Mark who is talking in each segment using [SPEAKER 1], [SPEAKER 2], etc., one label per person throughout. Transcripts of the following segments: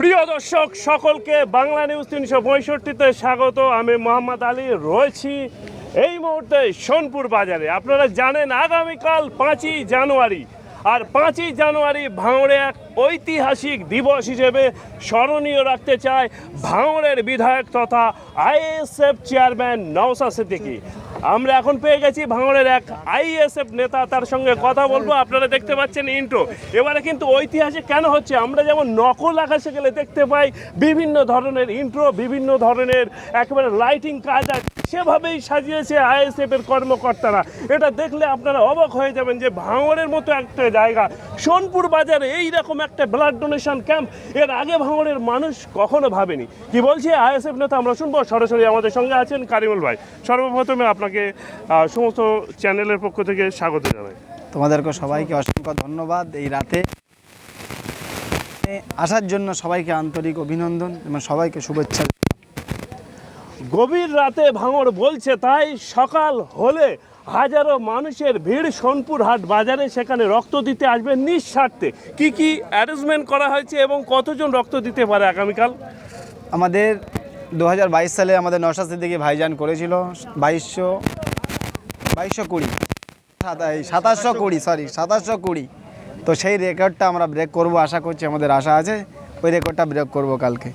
[SPEAKER 1] প্রিয় দর্শক, সকলকে বাংলা নিউজ তিনশো পঁয়ষট্টিতে স্বাগত। আমি মোহাম্মদ আলী রয়েছি এই মুহূর্তে সোনপুর বাজারে। আপনারা জানেন আগামীকাল পাঁচই জানুয়ারি। আর পাঁচই জানুয়ারি ভাঙড়ে এক ঐতিহাসিক দিবস হিসেবে স্মরণীয় রাখতে চায় ভাঙড়ের বিধায়ক তথা আইএসএফ চেয়ারম্যান নওসা সিদ্দিকী। আমরা এখন পেয়ে গেছি ভাঙড়ের এক আইএসএফ নেতা, তার সঙ্গে কথা বলব। আপনারা দেখতে পাচ্ছেন ইন্ট্রো এবারে কিন্তু ঐতিহাসিক কেন হচ্ছে? আমরা যেমন নকল আকাশে গেলে দেখতে পাই বিভিন্ন ধরনের ইন্ট্রো বিভিন্ন ধরনের একেবারে লাইটিং কাজ আছে সেভাবেই সাজিয়েছে আইএসএফ এর কর্মকর্তারা। এটা দেখলে আপনারা অবাক হয়ে যাবেন যে ভাঙড়ের মতো একটা জায়গা। সোনপুর বাজারে এই রকম একটা ব্লাড ডোনেশন ক্যাম্প এর আগে ভাঙড়ের মানুষ কখনো ভাবেনি। কি বলছে আইএসএফ নেতা? আমরা শুনব। সরাসরি আমাদের সঙ্গে আছেন কারিমুল ভাই। সর্বপ্রথমে আপনাকে আহ, সমস্ত চ্যানেলের পক্ষ থেকে স্বাগত জানাই।
[SPEAKER 2] তোমাদেরকে সবাইকে অসংখ্য ধন্যবাদ এই রাতে। আসার জন্য সবাইকে আন্তরিক অভিনন্দন এবং সবাইকে শুভেচ্ছা।
[SPEAKER 1] গভীর রাতে ভাঙড় বলছে তাই সকাল হলে হাজারো মানুষের ভিড় সোনপুর হাট বাজারে সেখানে রক্ত দিতে আসবে নিঃস্বার্থে। কি কি অ্যারেঞ্জমেন্ট করা হয়েছে এবং কতজন রক্ত দিতে পারে আগামীকাল?
[SPEAKER 2] আমাদের দু হাজার বাইশ সালে আমাদের নশা সিদ্দিকি ভাইজান করেছিল বাইশশো বাইশশো কুড়ি। সাতাশশো কুড়ি সরি সাতাশশো কুড়ি। তো সেই রেকর্ডটা আমরা ব্রেক করব, আশা করছি আমাদের আশা আছে। ওই রেকর্ডটা ব্রেক করব কালকে।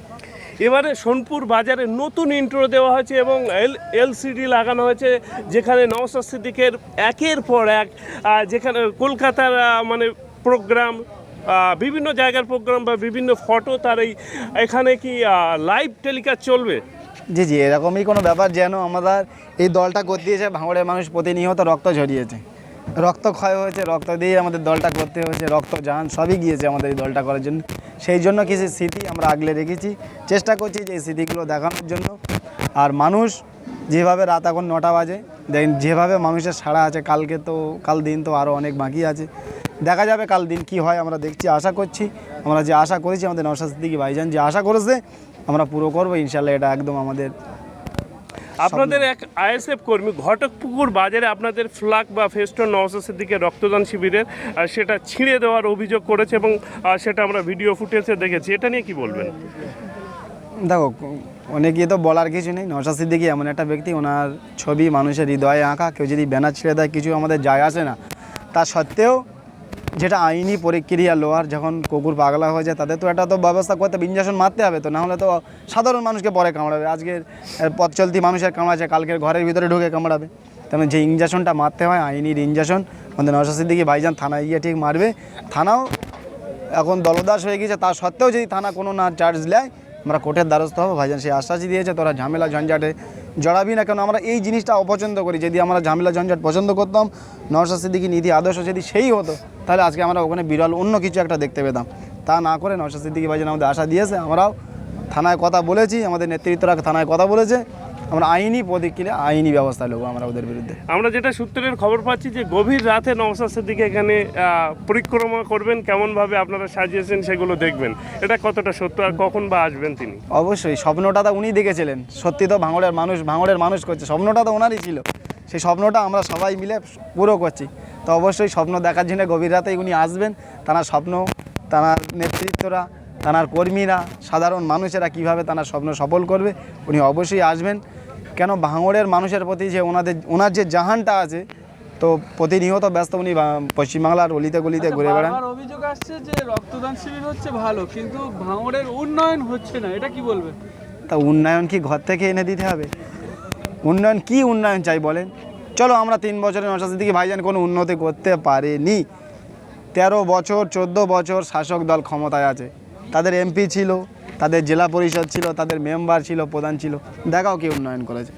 [SPEAKER 1] এবারে সোনপুর বাজারে নতুন ইন্ট্রো দেওয়া হয়েছে এবং এল এলসিডি লাগানো হয়েছে, যেখানে নওসাদ সিদ্দিকের একের পর এক যেখানে কলকাতার মানে প্রোগ্রাম বিভিন্ন জায়গার প্রোগ্রাম বা বিভিন্ন ফটো তার এই, এখানে কি লাইভ টেলিকাস্ট চলবে?
[SPEAKER 2] জি জি, এরকমই কোনো ব্যাপার যেন আমাদের এই দলটা করতে দিয়েছে, ভাঙড়ের মানুষ প্রতিনিয়ত রক্ত ঝরিয়েছে। রক্ত ক্ষয় হয়েছে, রক্ত দিয়ে আমাদের দলটা করতে হয়েছে, রক্ত, যান, সবই গিয়েছে আমাদের এই দলটা করার জন্য। সেই জন্য কিছু স্মৃতি আমরা আগলে রেখেছি। চেষ্টা করছি যে এই স্মৃতিগুলো দেখানোর জন্য। আর মানুষ যেভাবে রাত এখন নটা বাজে দেখেন যেভাবে মানুষের সাড়া আছে, কালকে তো, কাল দিন তো আরও অনেক বাকি আছে। দেখা যাবে কাল দিন কি হয়, আমরা দেখছি, আশা করছি। আমরা যে আশা করেছি, আমাদের নশা সিদ্দিকি ভাইজান যে আশা করেছে, আমরা পুরো করব, ইনশাল্লাহ এটা একদম আমাদের
[SPEAKER 1] আপনাদের এক আইএসএফ কর্মী, ঘটকপুকুর বাজারে আপনাদের ফ্লাগ বা ফেস্টন নওসাসের দিকে রক্তদান শিবিরের সেটা ছিঁড়ে দেওয়ার অভিযোগ করেছে এবং সেটা আমরা ভিডিও ফুটেজে দেখেছি। এটা নিয়ে কি বলবেন?
[SPEAKER 2] দেখো অনেক ইয়ে তো বলার কিছু নেই। নশা সিদ্দিকি এমন একটা ব্যক্তি, ওনার ছবি মানুষের হৃদয়ে আঁকা, কেউ যদি ব্যানার ছেড়ে দেয়, কিছু আমাদের যায় আসে না। তা সত্ত্বেও যেটা আইনি প্রক্রিয়া, লোহার যখন কুকুর পাগলা হয়ে যায়, তাদের তো একটা তো ব্যবস্থা করতে হবে ইঞ্জেকশন মারতে হবে তো নাহলে তো সাধারণ মানুষকে পরে কামড়াবে। আজকের পথ চলতি মানুষের কামড়াচ্ছে, কালকের ঘরের ভিতরে ঢুকে কামড়াবে। তেমন যে ইঞ্জেকশনটা মারতে হয়, আইনির ইঞ্জেকশন আমাদের নশা সিদ্দিকি ভাইজান থানায় গিয়ে ঠিক মারবে। থানাও এখন দলদাস হয়ে গেছে তা সত্ত্বেও যদি থানা কোনো না চার্জ নেয় আমরা কোর্টের দ্বারস্থ হব, ভাইজান সেই আশ্বাস দিয়েছে, তোরা ঝামেলা ঝঞ্ঝাটে জড়াবি না কেন? আমরা এই জিনিসটা অপছন্দ করি। যদি আমরা ঝামেলা ঝঞ্ঝাট পছন্দ করতাম, নওশাদ সিদ্দিকি নীতি, আদর্শ যদি সেই হতো, তাহলে আজকে আমরা ওখানে বিরল অন্য কিছু একটা দেখতে পেতাম। তা না করে নওশাদ সিদ্দিকি ভাইজান আমাদের আশা দিয়েছে, আমরাও থানায় কথা বলেছি, আমাদের নেতৃত্বরা থানায় কথা বলেছে। আমরা আইনি প্রতিক্রিয়া আইনি ব্যবস্থা নেব আমরা ওদের বিরুদ্ধে।
[SPEAKER 1] আমরা যেটা সূত্রের খবর পাচ্ছি যে গভীর রাতে নওসাসের দিকে এখানে পরিক্রমা করবেন কেমনভাবে আপনারা সাজিয়েছেন সেগুলো দেখবেন। এটা কতটা সত্য আর কখন বা আসবেন তিনি?
[SPEAKER 2] অবশ্যই স্বপ্নটা তো উনি দেখেছিলেন। সত্যি তো ভাঙড়ের মানুষ ভাঙড়ের মানুষ করছে। স্বপ্নটা তো ওনারই ছিল। সেই স্বপ্নটা আমরা সবাই মিলে পুরো করছি। তো অবশ্যই স্বপ্ন দেখার জন্য গভীর রাতেই উনি আসবেন। তার স্বপ্ন তার নেতৃত্বরা তার কর্মীরা সাধারণ মানুষেরা কীভাবে তার স্বপ্ন সফল করবে উনি অবশ্যই আসবেন। কেন ভাঙড়ের মানুষের প্রতি যে ওনাদের ওনার যে জাহানটা আছে তো প্রতিনিয়ত ব্যস্ত উনি পশ্চিমবাংলার অলিতে গলিতে ঘুরে বেড়ান।
[SPEAKER 3] অভিযোগ আসছে যে রক্তদান শিবির হচ্ছে ভালো কিন্তু ভাঙড়ের উন্নয়ন হচ্ছে না এটা কি বলবেন?
[SPEAKER 2] তা উন্নয়ন কি ঘর থেকে এনে দিতে হবে? উন্নয়ন কি উন্নয়ন চাই বলেন? চলো আমরা তিন বছরের নশাশি দিকে ভাইজান কোনো উন্নতি করতে পারেনি। তেরো বছর চোদ্দ বছর শাসক দল ক্ষমতায় আছে। তাদের এমপি ছিল, তাদের জেলা পরিষদ ছিল, তাদের মেম্বার ছিল, প্রধান ছিল। দেখাও কি উন্নয়ন করেছে।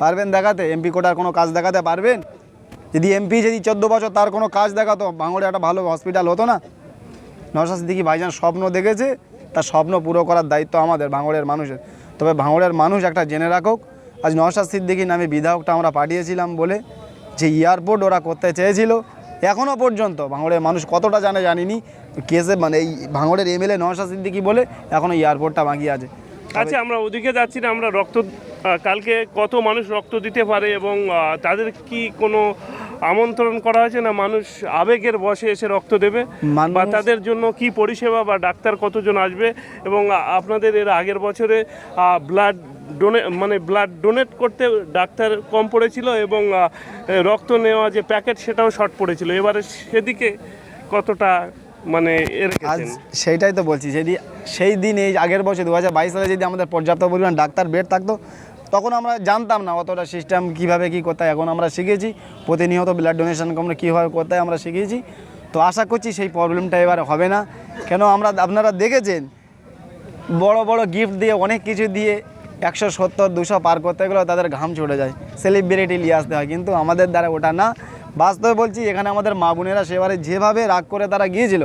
[SPEAKER 2] পারবেন দেখাতে? এমপি কোটার কোনো কাজ দেখাতে পারবেন? যদি এমপি যদি চোদ্দ বছর তার কোনো কাজ দেখাতো ভাঙড়ে একটা ভালো হসপিটাল হতো না? নশা সিদ্দিকি ভাইজান স্বপ্ন দেখেছে, তার স্বপ্ন পুরো করার দায়িত্ব আমাদের ভাঙড়ের মানুষের। তবে ভাঙড়ের মানুষ একটা জেনে রাখুক, আজ নশা সিদ্দিকি নামে বিধায়কটা আমরা পাঠিয়েছিলাম বলে যে এয়ারপোর্ট ওরা করতে চেয়েছিল এখনও পর্যন্ত ভাঙড়ের মানুষ কতটা জানে জানিনি। কেসে মানে এই ভাঙড়ের এমএলএ নশা সিদ্দিকি বলে এখনও এয়ারপোর্টটা বাকি আছে।
[SPEAKER 1] আচ্ছা আমরা ওদিকে যাচ্ছি না, আমরা রক্ত কালকে কত মানুষ রক্ত দিতে পারে এবং তাদের কি কোনো আমন্ত্রণ করা হয়েছে না মানুষ আবেগের বসে এসে রক্ত দেবে? বা তাদের জন্য কি পরিষেবা বা ডাক্তার কতজন আসবে? এবং আপনাদের এর আগের বছরে ব্লাড ডোনে মানে ব্লাড ডোনেট করতে ডাক্তার কম পড়েছিল এবং রক্ত নেওয়া যে প্যাকেট সেটাও শর্ট পড়েছিল। এবারে সেদিকে কতটা মানে
[SPEAKER 2] আজ সেইটাই তো বলছি যদি সেই দিন এই আগের বছর দু হাজার বাইশ সালে যদি আমাদের পর্যাপ্ত পরিমাণ ডাক্তার বেড থাকতো তখন আমরা জানতাম না অতটা সিস্টেম কীভাবে কী কোথায়। এখন আমরা শিখেছি প্রতিনিয়ত ব্লাড ডোনেশন আমরা কীভাবে করতে আমরা শিখিয়েছি। তো আশা করছি সেই প্রবলেমটা এবার হবে না। কেন আমরা, আপনারা দেখেছেন, বড় বড় গিফট দিয়ে, অনেক কিছু দিয়ে একশো সত্তর, দুশো পার করতে গেলে তাদের ঘাম ছুটে যায়। সেলিব্রিটি নিয়ে আসতে হয়। কিন্তু আমাদের দ্বারা ওটা না। বাস্তবে বলছি, এখানে আমাদের মা বোনেরা সেবারে যেভাবে রাগ করে তারা গিয়েছিল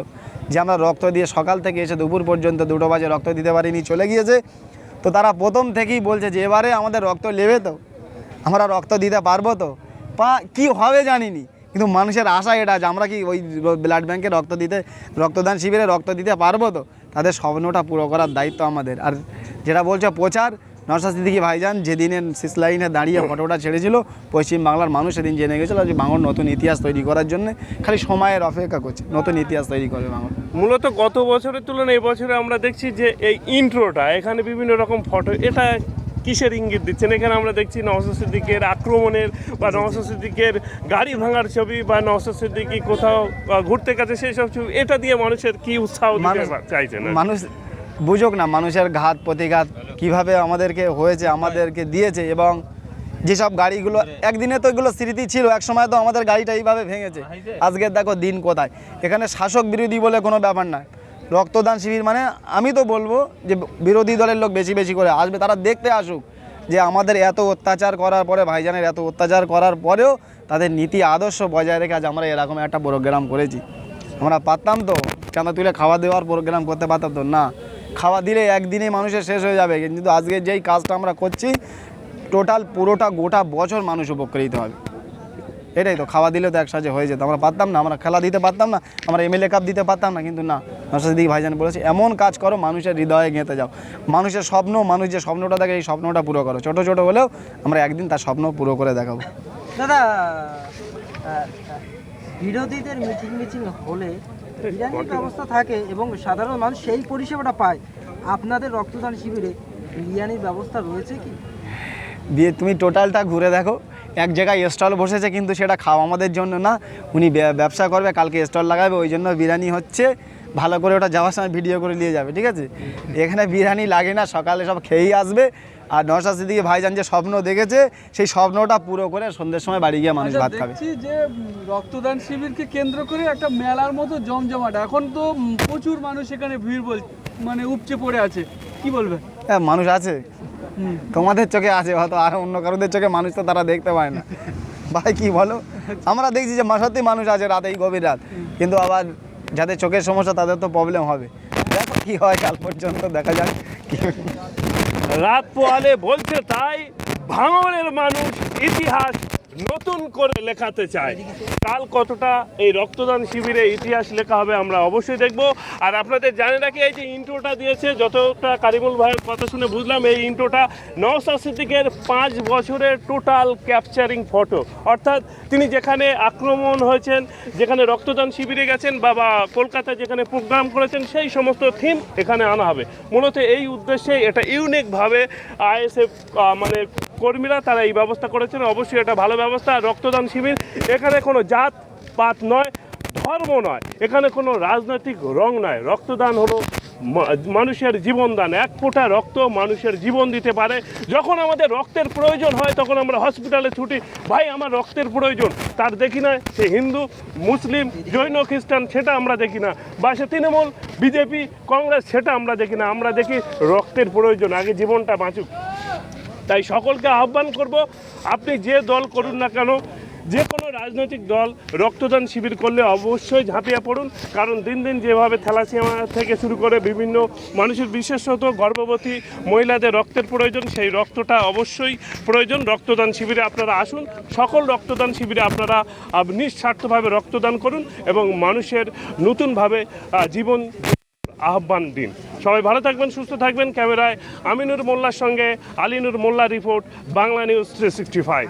[SPEAKER 2] যে আমরা রক্ত দিয়ে সকাল থেকে এসে দুপুর পর্যন্ত দুটো বাজে রক্ত দিতে পারিনি, চলে গিয়েছে। তো তারা প্রথম থেকেই বলছে যে, এবারে আমাদের রক্ত নেবে তো? আমরা রক্ত দিতে পারব তো? পা কী হবে জানিনি? কিন্তু মানুষের আশা এটা যে আমরা কি ওই ব্লাড ব্যাংকে রক্ত দিতে, রক্তদান শিবিরে রক্ত দিতে পারব তো? তাদের স্বপ্নটা পুরো করার দায়িত্ব আমাদের। আর যেটা বলছে প্রচার নরসা সিদ্দিকি ভাইজান যেদিনের শেষ লাইনে দাঁড়িয়ে ফটোটা ছেড়েছিল পশ্চিম বাংলার মানুষ সেদিন জেনে গেছিল যে বাংলার নতুন ইতিহাস তৈরি করার জন্য খালি সময়ের অপেক্ষা করছে। নতুন ইতিহাস তৈরি করবে বাংলা।
[SPEAKER 1] মূলত গত বছরের তুলনায় এই বছরে আমরা দেখছি যে এই ইন্ট্রোটা এখানে বিভিন্ন রকম ফটো এটা কিসের ইঙ্গিত দিচ্ছেন? এখানে আমরা দেখছি নওশাদ সিদ্দিকের আক্রমণের বা নওশাদ সিদ্দিকের গাড়ি ভাঙার ছবি বা নওশাদ সিদ্দিকি কোথাও ঘুরতে গেছে সেই সব ছবি এটা দিয়ে মানুষের কি উৎসাহ চাইছেন
[SPEAKER 2] মানুষ বুঝুক না মানুষের ঘাত প্রতিঘাত কীভাবে আমাদেরকে হয়েছে আমাদেরকে দিয়েছে এবং যেসব গাড়িগুলো একদিনে তো এগুলো স্মৃতি ছিল এক সময় তো আমাদের গাড়িটা এইভাবে ভেঙেছে। আজকে দেখো দিন কোথায়। এখানে শাসক বিরোধী বলে কোনো ব্যাপার নয়। রক্তদান শিবির মানে আমি তো বলব যে বিরোধী দলের লোক বেশি বেশি করে আসবে, তারা দেখতে আসুক যে আমাদের এত অত্যাচার করার পরে, ভাইজানের এত অত্যাচার করার পরেও তাদের নীতি, আদর্শ বজায় রেখে আজ আমরা এরকম একটা প্রোগ্রাম করেছি। আমরা পারতাম তো চাঁদা তুলে খাওয়া দেওয়ার প্রোগ্রাম করতে পারতাম তো? না, খাওয়া দিলে একদিনে মানুষের শেষ হয়ে যাবে, কিন্তু আজকে যেই কাজটা আমরা করছি টোটাল পুরোটা গোটা বছর মানুষ উপকৃত হবে। এটাই তো খাওয়া দিলে তো একসাথে হয়ে যেত। আমরা পারতাম না আমরা খেলা দিতে পারতাম না আমরা এমএলএ কাপ দিতে পারতাম না কিন্তু না। নরসাদ দিদি ভাইজান বলেছে এমন কাজ করো মানুষের হৃদয়ে গেঁথে যাও। মানুষের স্বপ্ন মানুষ যে স্বপ্নটা দেখে এই স্বপ্নটা পুরো করো। ছোটো ছোটো হলেও আমরা একদিন তার স্বপ্ন পুরো করে দেখাবো।
[SPEAKER 4] দাদা বিরোধীদের মিটিং মিটিং হলে বিরিয়ানির ব্যবস্থা থাকে এবং সাধারণ মানুষ সেই পরিষেবাটা পায়। আপনাদের রক্তদান শিবিরে বিরিয়ানির ব্যবস্থা রয়েছে কি?
[SPEAKER 2] দিয়ে তুমি টোটালটা ঘুরে দেখো। এক জায়গায় স্টল বসেছে কিন্তু সেটা খাওয়া আমাদের জন্য না। উনি ব্যবসা করবে কালকে স্টল লাগাবে ওই জন্য বিরিয়ানি হচ্ছে। ভালো করে ওটা যাওয়ার সময় ভিডিও করে নিয়ে যাবে ঠিক আছে? এখানে বিরিয়ানি লাগে না সকালে সব খেয়েই আসবে। আর নশা সিদ্দিকে ভাইজান যে স্বপ্ন দেখেছে সেই স্বপ্নটা পুরো করে সন্ধ্যের সময় বাড়ি গিয়ে মানুষ
[SPEAKER 3] আচ্ছা,
[SPEAKER 2] ভাত খাবে।
[SPEAKER 3] যে রক্তদান শিবিরকে কেন্দ্র করে একটা মেলার মতো জমজমাট। এখন তো প্রচুর মানুষ এখানে ভিড় বল মানে উপচে পড়ে আছে। কি বলবে
[SPEAKER 2] হ্যাঁ মানুষ আছে। তোমাদের চোখে আছে, হয়তো আর অন্য কারোদের চোখে মানুষ তো তারা দেখতে পায় না। ভাই, কি বলো? আমরা দেখছি যে সত্যি মানুষ আছে রাত এই গভীর রাত। কিন্তু আবার যাদের চোখের সমস্যা, তাদের তো প্রবলেম হবে। দেখো কি হয় কাল পর্যন্ত, দেখা যাক
[SPEAKER 1] রাত পোহালে বলছে তাই ভাঙনের মানুষ ইতিহাস নতুন করে লেখাতে চায়। কাল কতটা এই রক্তদান শিবিরে ইতিহাস লেখা হবে আমরা অবশ্যই দেখব। আর আপনাদের জানে রাখি, এই যে ইন্ট্রোটা দিয়েছে, যতটা কারিমুল ভাইয়ের কথা শুনে বুঝলাম, এই ইন্ট্রোটা নওসাদ সিদ্দিকের পাঁচ বছরের টোটাল ক্যাপচারিং ফটো অর্থাৎ তিনি যেখানে আক্রমণ হয়েছেন, যেখানে রক্তদান শিবিরে গেছেন বা বা কলকাতায় যেখানে প্রোগ্রাম করেছেন, সেই সমস্ত থিম এখানে আনা হবে। মূলত এই উদ্দেশ্যে এটা ইউনিকভাবে আইএসএফ মানে কর্মীরা তারা এই ব্যবস্থা করেছেন। অবশ্যই এটা ভালো ব্যবস্থা। রক্তদান শিবির, এখানে কোনো জাত পাত নয়, ধর্ম নয়। এখানে কোনো রাজনৈতিক রং নয়। রক্তদান হলো মানুষের জীবনদান। এক ফোঁটা রক্ত মানুষের জীবন দিতে পারে। যখন আমাদের রক্তের প্রয়োজন হয়, তখন আমরা হসপিটালে ছুটি। ভাই, আমার রক্তের প্রয়োজন। তার দেখি না, সে হিন্দু, মুসলিম, জৈন, খ্রিস্টান, সেটা আমরা দেখি না। বা সে তৃণমূল, বিজেপি, কংগ্রেস, সেটা আমরা দেখি না। আমরা দেখি রক্তের প্রয়োজন। আগে জীবনটা বাঁচুক। তাই সকলকে আহ্বান করব, আপনি যে দল করুন না কেন, যে কোনো রাজনৈতিক দল রক্তদান শিবির করলে অবশ্যই ঝাঁপিয়ে পড়ুন, কারণ দিন দিন যেভাবে থ্যালাসিয়ামা থেকে শুরু করে বিভিন্ন মানুষের বিশেষত গর্ভবতী মহিলাদের রক্তের প্রয়োজন, সেই রক্তটা অবশ্যই প্রয়োজন। রক্তদান শিবিরে আপনারা আসুন, সকল রক্তদান শিবিরে আপনারা নিঃস্বার্থভাবে রক্তদান করুন এবং মানুষের নতুনভাবে জীবন আহ্বান দিন। সবাই ভালো থাকবেন, সুস্থ থাকবেন। ক্যামেরায় আমিনুর মোল্লার সঙ্গে Alinur Molla report, Bangla news three sixty five